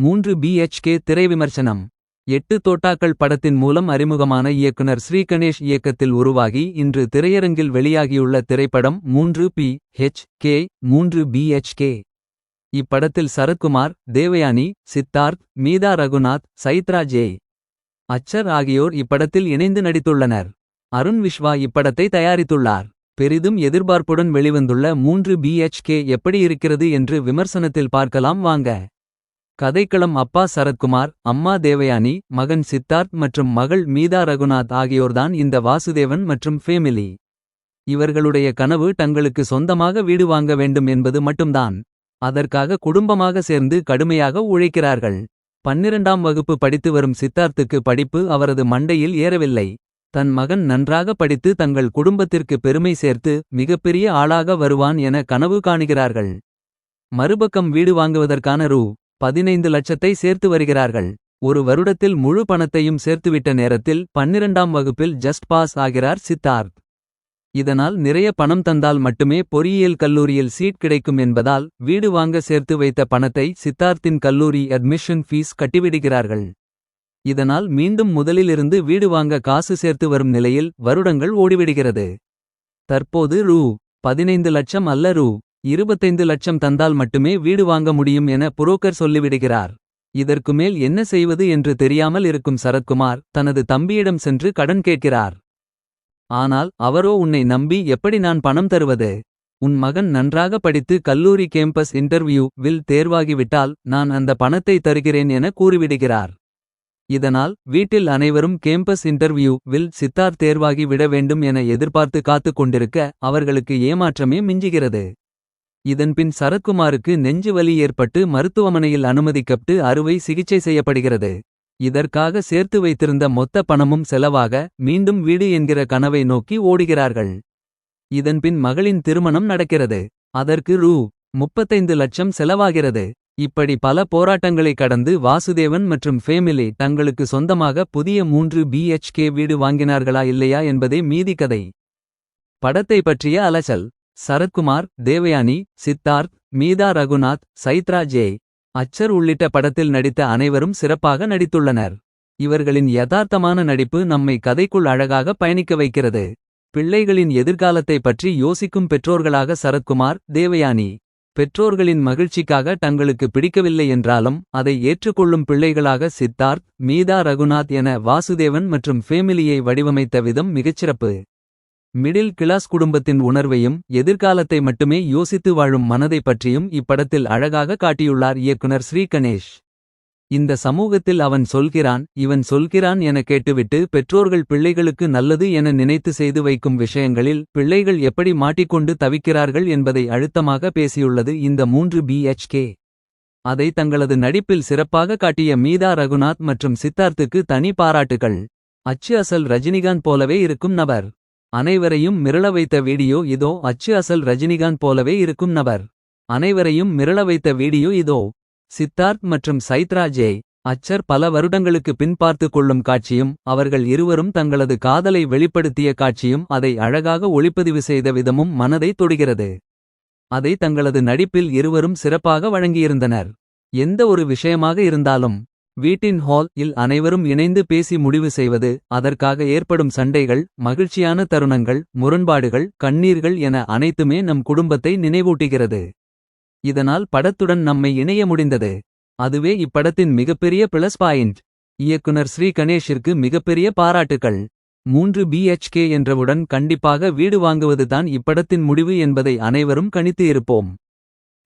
மூன்று பிஹெச்கே திரை விமர்சனம் எட்டு தோட்டாக்கள் படத்தின் மூலம் அறிமுகமான இயக்குனர் ஸ்ரீகணேஷ் இயக்கத்தில் உருவாகி இன்று திரையரங்கில் வெளியாகியுள்ள திரைப்படம் மூன்று பி ஹெச் கே மூன்று பிஹெச்கே இப்படத்தில் சரத்குமார் தேவயானி சித்தார்த் மீதா ரகுநாத் சைத்ரா ஜே. அச்சர் ஆகியோர் இப்படத்தில் இணைந்து நடித்துள்ளனர். அருண் விஸ்வா இப்படத்தை தயாரித்துள்ளார். பெரிதும் எதிர்பார்ப்புடன் வெளிவந்துள்ள மூன்று பிஹெச்கே எப்படி இருக்கிறது என்று விமர்சனத்தில் பார்க்கலாம் வாங்க. கதைக்களம் அப்பா சரத்குமார் அம்மா தேவயானி மகன் சித்தார்த் மற்றும் மகள் மீதா ரகுநாத் ஆகியோர்தான் இந்த வாசுதேவன் மற்றும் ஃபேமிலி. இவர்களுடைய கனவு தங்களுக்கு சொந்தமாக வீடு வாங்க வேண்டும் என்பது மட்டும்தான். அதற்காக குடும்பமாக சேர்ந்து கடுமையாக உழைக்கிறார்கள். பன்னிரண்டாம் வகுப்பு படித்து வரும் சித்தார்த்துக்கு படிப்பு அவரது மண்டையில் ஏறவில்லை. தன் மகன் நன்றாக படித்து தங்கள் குடும்பத்திற்கு பெருமை சேர்த்து மிகப்பெரிய ஆளாக வருவான் என கனவு காணுகிறார்கள். மறுபக்கம் வீடு வாங்குவதற்கான ரூ. பதினைந்து லட்சத்தை சேர்த்து வருகிறார்கள். ஒரு வருடத்தில் முழு பணத்தையும் சேர்த்துவிட்ட நேரத்தில் பன்னிரண்டாம் வகுப்பில் ஜஸ்ட் பாஸ் ஆகிறார் சித்தார்த். இதனால் நிறைய பணம் தந்தால் மட்டுமே பொறியியல் கல்லூரியில் சீட் கிடைக்கும் என்பதால் வீடு வாங்க சேர்த்து வைத்த பணத்தை சித்தார்த்தின் கல்லூரி அட்மிஷன் ஃபீஸ் கட்டிவிடுகிறார்கள். இதனால் மீண்டும் முதலிலிருந்து வீடு வாங்க காசு சேர்த்து வரும் நிலையில் வருடங்கள் ஓடிவிடுகிறது. தற்போது ரூ. பதினைந்து லட்சம் அல்ல ரூ. இருபத்தைந்து லட்சம் தந்தால் மட்டுமே வீடு வாங்க முடியும் என புரோக்கர் சொல்லிவிடுகிறார். இதற்கு மேல் என்ன செய்வது என்று தெரியாமல் இருக்கும் சரத்குமார் தனது தம்பியிடம் சென்று கடன் கேட்கிறார். ஆனால் அவரோ உன்னை நம்பி எப்படி நான் பணம் தருவது? உன் மகன் நன்றாக படித்து கல்லூரி கேம்பஸ் இன்டர்வியூ வில் தேர்வாகிவிட்டால் நான் அந்த பணத்தை தருகிறேன் என கூறிவிடுகிறார். இதனால் வீட்டில் அனைவரும் கேம்பஸ் இன்டர்வியூ வில் சித்தார் தேர்வாகி விட வேண்டும் என எதிர்பார்த்து காத்துக் கொண்டிருக்க அவர்களுக்கு ஏமாற்றமே மிஞ்சுகிறது. இதன்பின் சரத்குமாருக்கு நெஞ்சு வலி ஏற்பட்டு மருத்துவமனையில் அனுமதிக்கப்பட்டு அறுவை சிகிச்சை செய்யப்படுகிறது. இதற்காக சேர்த்து வைத்திருந்த மொத்த பணமும் செலவாக மீண்டும் வீடு என்கிற கனவை நோக்கி ஓடுகிறார்கள். இதன்பின் மகளின் திருமணம் நடக்கிறது. அதற்கு ரூ. முப்பத்தைந்து லட்சம் செலவாகிறது. இப்படி பல போராட்டங்களை கடந்து வாசுதேவன் மற்றும் ஃபேமிலி தங்களுக்கு சொந்தமாக புதிய மூன்று பிஎச்கே வீடு வாங்கினார்களா இல்லையா என்பதே மீதி கதை. படத்தை பற்றிய அலசல். சரத்குமார் தேவயானி சித்தார்த் மீதா ரகுநாத் சைத்ரா ஜே. அச்சர் உள்ளிட்ட படத்தில் நடித்த அனைவரும் சிறப்பாக நடித்துள்ளனர். இவர்களின் யதார்த்தமான நடிப்பு நம்மை கதைக்குள் அழகாக பயணிக்க வைக்கிறது. பிள்ளைகளின் எதிர்காலத்தை பற்றி யோசிக்கும் பெற்றோர்களாக சரத்குமார் தேவயானி. பெற்றோர்களின் மகிழ்ச்சிக்காக தங்களுக்கு பிடிக்கவில்லை என்றாலும் அதை ஏற்றுக்கொள்ளும் பிள்ளைகளாக சித்தார்த் மீதா ரகுநாத் என வாசுதேவன் மற்றும் ஃபேமிலியை வடிவமைத்த விதம் மிகச்சிறப்பு. மிடில் கிளாஸ் குடும்பத்தின் உணர்வையும் எதிர்காலத்தை மட்டுமே யோசித்து வாழும் மனதை பற்றியும் இப்படத்தில் அழகாக காட்டியுள்ளார் இயக்குனர் ஸ்ரீ கணேஷ். இந்த சமூகத்தில் அவன் சொல்கிறான் இவன் சொல்கிறான் என கேட்டுவிட்டு பெற்றோர்கள் பிள்ளைகளுக்கு நல்லது என நினைத்து செய்து வைக்கும் விஷயங்களில் பிள்ளைகள் எப்படி மாட்டிக்கொண்டு தவிக்கிறார்கள் என்பதை அழுத்தமாக பேசியுள்ளது இந்த மூன்று பிஎச்கே அதை தங்களது நடிப்பில் சிறப்பாக காட்டிய மீதா ரகுநாத் மற்றும் சித்தார்த்துக்கு தனி பாராட்டுகள். அச்சு அசல் ரஜினிகாந்த் போலவே இருக்கும் நபர். அனைவரையும் மிரள வைத்த வீடியோ இதோ அச்சு அசல் ரஜினிகாந்த் போலவே இருக்கும் நபர். அனைவரையும் மிரள வைத்த வீடியோ இதோ. சித்தார்த் மற்றும் சைத்ராஜே அச்சர் பல வருடங்களுக்கு பின் பார்த்து கொள்ளும் காட்சியும் அவர்கள் இருவரும் தங்களது காதலை வெளிப்படுத்திய காட்சியும் அதை அழகாக ஒளிப்பதிவு செய்த விதமும் மனதை தொடுகிறது. அதை தங்களது நடிப்பில் இருவரும் சிறப்பாக வழங்கியிருந்தனர். எந்த ஒரு விஷயமாக இருந்தாலும் வீட்டின் ஹால் இல் அனைவரும் இணைந்து பேசி முடிவு செய்வது அதற்காக ஏற்படும் சண்டைகள் மகிழ்ச்சியான தருணங்கள் முரண்பாடுகள் கண்ணீர்கள் என அனைத்துமே நம் குடும்பத்தை நினைவூட்டுகிறது. இதனால் படத்துடன் நம்மை இணைய முடிந்தது. அதுவே இப்படத்தின் மிகப்பெரிய பிளஸ் பாயிண்ட் இயக்குனர் ஸ்ரீ கணேஷிற்கு மிகப்பெரிய பாராட்டுகள் மூன்று பிஎச்கே என்றவுடன் கண்டிப்பாக வீடு வாங்குவதுதான் இப்படத்தின் முடிவு என்பதை அனைவரும் கணித்து இருப்போம்.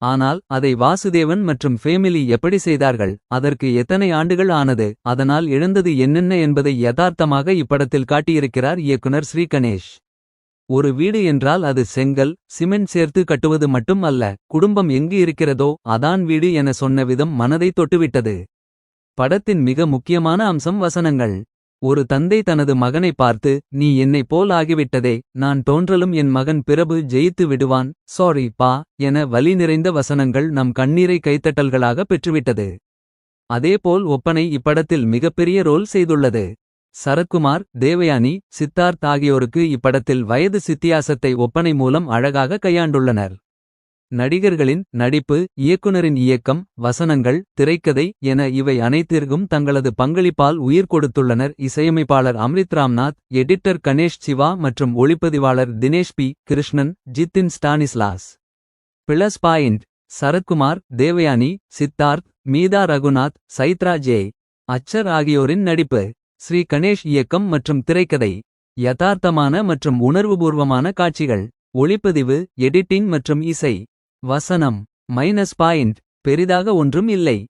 ஆனால் அதை வாசுதேவன் மற்றும் ஃபேமிலி எப்படி செய்தார்கள்? அதற்கு எத்தனை ஆண்டுகள் ஆனது? அதனால் இழந்தது என்னென்ன என்பதை யதார்த்தமாக இப்படத்தில் காட்டியிருக்கிறார் இயக்குனர் ஸ்ரீ கணேஷ். ஒரு வீடு என்றால் அது செங்கல் சிமெண்ட் சேர்த்து கட்டுவது மட்டும் அல்ல குடும்பம் எங்கு இருக்கிறதோ அதான் வீடு என சொன்ன விதம் மனதை தொட்டுவிட்டது. படத்தின் மிக முக்கியமான அம்சம் வசனங்கள். ஒரு தந்தை தனது மகனை பார்த்து நீ என்னைப் போல் ஆகிவிட்டதே நான் தோன்றலும் என் மகன் பிரபு ஜெயித்து விடுவான் சாரி பா என வலி நிறைந்த வசனங்கள் நம் கண்ணீரை கைத்தட்டல்களாக பெற்றுவிட்டது. அதேபோல் ஒப்பனை இப்படத்தில் மிகப்பெரிய ரோல் செய்துள்ளது. சரத்குமார் தேவயானி சித்தார்த் ஆகியோருக்கு இப்படத்தில் வயது சித்தியாசத்தை ஒப்பனை மூலம் அழகாக கையாண்டுள்ளனர். நடிகர்களின் நடிப்பு இயக்குனரின் இயக்கம் வசனங்கள் திரைக்கதை என இவை அனைத்திற்கும் தங்களது பங்களிப்பால் உயிர் கொடுத்துள்ளனர். இசையமைப்பாளர் அம்ரித் ராம்நாத் எடிட்டர் கணேஷ் சிவா மற்றும் ஒளிப்பதிவாளர் Dinesh P. Krishnan Jithin Stanislaus. Plus point. Sarathkumar Devayani Siddharth Meetha Raghunath Chaithra J. Achar ஆகியோரின் நடிப்பு. ஸ்ரீ கணேஷ் இயக்கம் மற்றும் திரைக்கதை. யதார்த்தமான மற்றும் உணர்வுபூர்வமான காட்சிகள். ஒளிப்பதிவு எடிட்டிங் மற்றும் இசை. வசனம். Minus point. பெரிதாக ஒன்றும் இல்லை.